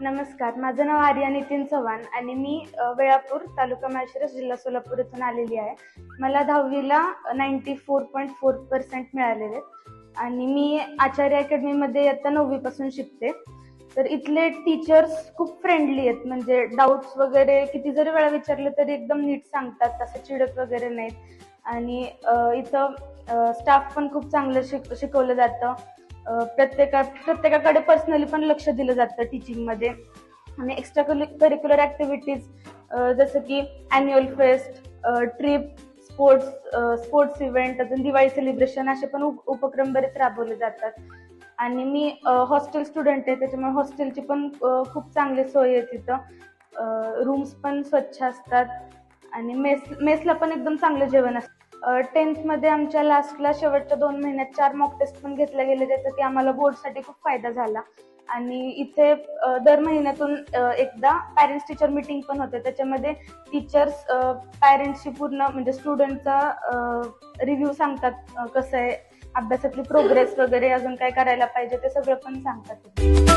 नमस्कार माझं नाव आर्या नितीन चव्हाण आणि मी वेळापूर तालुका माळशिरस जिल्हा सोलापूर इथून आलेली आहे. मला दहावीला ninety four point four percent मिळालेले आहेत आणि मी आचार्य अकॅडमीमध्ये इयत्ता नववीपासून शिकते. तर इथले टीचर्स खूप फ्रेंडली आहेत म्हणजे डाऊट्स वगैरे किती जरी वेळा विचारले तरी एकदम नीट सांगतात तसं चिडत वगैरे नाहीत. आणि इथं स्टाफ पण खूप चांगलं शिक शिकवलं जातं. प्रत्येका प्रत्येकाकडे पर्सनली पण लक्ष दिलं जातं टीचिंगमध्ये आणि एक्स्ट्रा करिक्युलर ॲक्टिव्हिटीज जसं की annual fest trip sports sports event अजून दिवाळी सेलिब्रेशन असे पण उप उपक्रम बरेच राबवले जातात. आणि मी हॉस्टेल स्टुडंट आहे त्याच्यामुळे हॉस्टेलची पण खूप चांगली सोय आहे तिथं. रूम्स पण स्वच्छ असतात. आणि मेस मेसला पण एकदम चांगलं जेवण असतं. टेन्थमध्ये आमच्या लास्टला शेवटच्या दोन महिन्यात चार मॉक टेस्ट पण घेतल्या गेले त्याचा की आम्हाला बोर्डसाठी खूप फायदा झाला. आणि इथे दर महिन्यातून एकदा पॅरेंट्स टीचर मीटिंग पण होते. त्याच्यामध्ये टीचर्स पॅरेंट्सची पूर्ण म्हणजे स्टुडंटचा रिव्ह्यू सांगतात कसं आहे अभ्यासातली प्रोग्रेस वगैरे अजून काय करायला पाहिजे ते सगळं पण सांगतात.